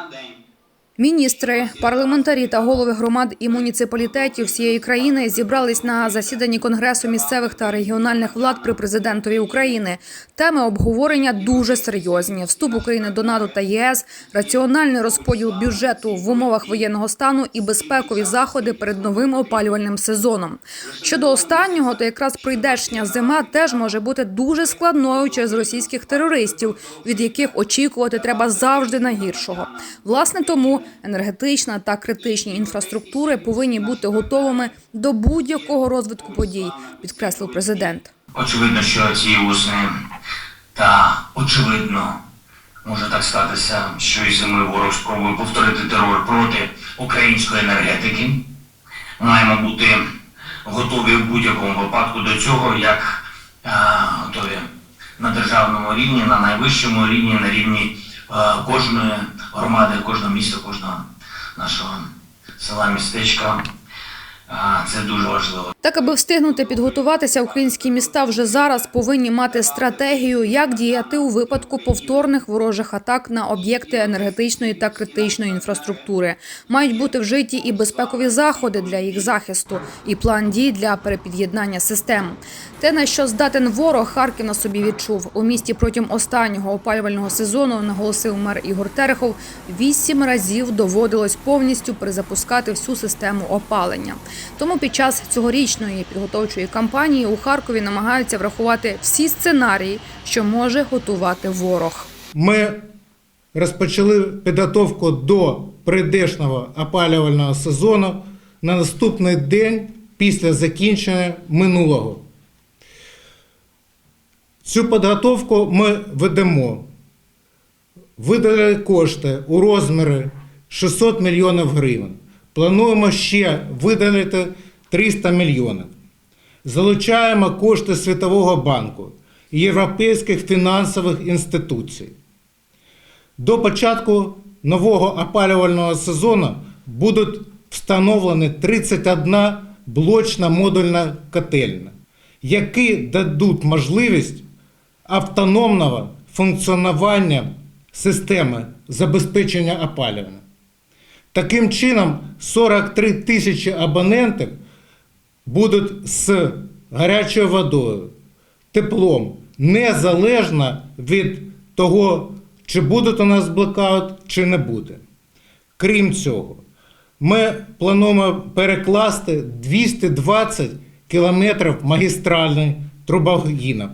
на день. Міністри, парламентарі та голови громад і муніципалітетів всієї країни зібрались на засіданні Конгресу місцевих та регіональних влад при президентові України. Теми обговорення дуже серйозні: вступ України до НАТО та ЄС, раціональний розподіл бюджету в умовах воєнного стану і безпекові заходи перед новим опалювальним сезоном. Щодо останнього, то якраз прийдешня зима теж може бути дуже складною через російських терористів, від яких очікувати треба завжди найгіршого. Власне, тому енергетична та критичні інфраструктури повинні бути готовими до будь-якого розвитку подій, підкреслив президент. Очевидно, що цієї осені та очевидно може так статися, що і зими ворог спробує повторити терор проти української енергетики. Маємо бути готові в будь-якому випадку до цього, як е, готові на державному рівні, на найвищому рівні, на рівні кожної громади, кожного міста, кожного нашого села, містечка. Це дуже важливо. Так, аби встигнути підготуватися, українські міста вже зараз повинні мати стратегію, як діяти у випадку повторних ворожих атак на об'єкти енергетичної та критичної інфраструктури. Мають бути вжиті і безпекові заходи для їх захисту, і план дій для перепід'єднання систем. Те, на що здатен ворог, Харків на собі відчув. У місті протягом останнього опалювального сезону наголосив мер Ігор Терехов. Вісім разів доводилось повністю перезапускати всю систему опалення. Тому під час цьогорічної підготовчої кампанії у Харкові намагаються врахувати всі сценарії, що може готувати ворог. Ми розпочали підготовку до прийдешнього опалювального сезону на наступний день після закінчення минулого. Цю підготовку ми ведемо. Видали кошти у розмірі 600 мільйонів гривень. Плануємо ще видалити 300 мільйонів. Залучаємо кошти Світового банку і європейських фінансових інституцій. До початку нового опалювального сезону будуть встановлені 31 блочна модульна котельня, які дадуть можливість автономного функціонування системи забезпечення опалювання. Таким чином, 43 тисячі абонентів будуть з гарячою водою, теплом, незалежно від того, чи буде у нас блокаут, чи не буде. Крім цього, ми плануємо перекласти 220 кілометрів магістральної трубогіна.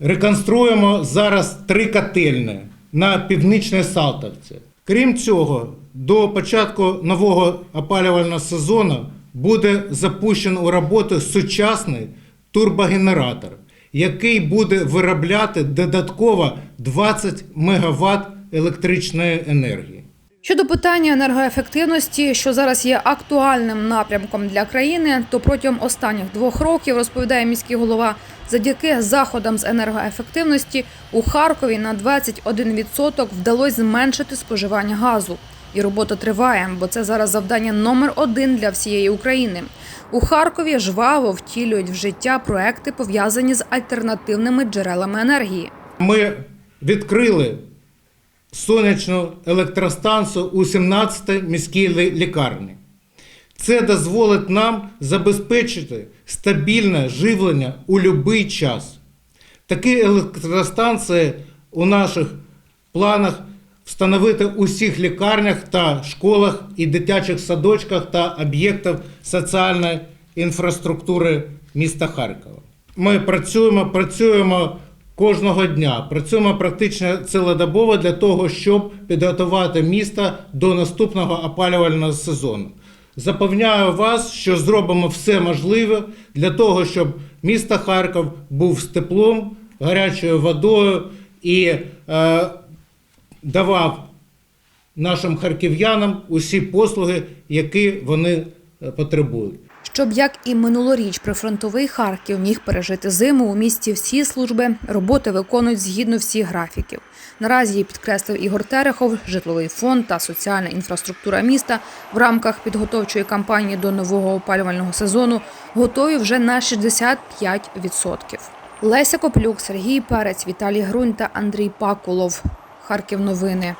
Реконструємо зараз три котельні на північній Салтовці. Крім цього, до початку нового опалювального сезону буде запущено у роботу сучасний турбогенератор, який буде виробляти додатково 20 МВт електричної енергії. Щодо питання енергоефективності, що зараз є актуальним напрямком для країни, то протягом останніх двох років розповідає міський голова, завдяки заходам з енергоефективності у Харкові на 21% вдалося зменшити споживання газу. І робота триває, бо це зараз завдання номер один для всієї України. У Харкові жваво втілюють в життя проекти, пов'язані з альтернативними джерелами енергії. Ми відкрили сонячну електростанцію у 17-й міській лікарні. Це дозволить нам забезпечити стабільне живлення у будь-який час. Такі електростанції у наших планах встановити у всіх лікарнях та школах і дитячих садочках та об'єктах соціальної інфраструктури міста Харкова. Ми працюємо, працюємо кожного дня, працюємо практично цілодобово для того, щоб підготувати місто до наступного опалювального сезону. Запевняю вас, що зробимо все можливе для того, щоб місто Харків був з теплом, гарячою водою і е, давав нашим харків'янам усі послуги, які вони е, потребують. Щоб як і минулоріч прифронтовий Харків міг пережити зиму у місті всі служби роботи виконують згідно всіх графіків. Наразі підкреслив Ігор Терехов, житловий фонд та соціальна інфраструктура міста в рамках підготовчої кампанії до нового опалювального сезону готові вже на 65%. Леся Коплюк, Сергій Перець, Віталій Грунь та Андрій Пакулов. Харків новини.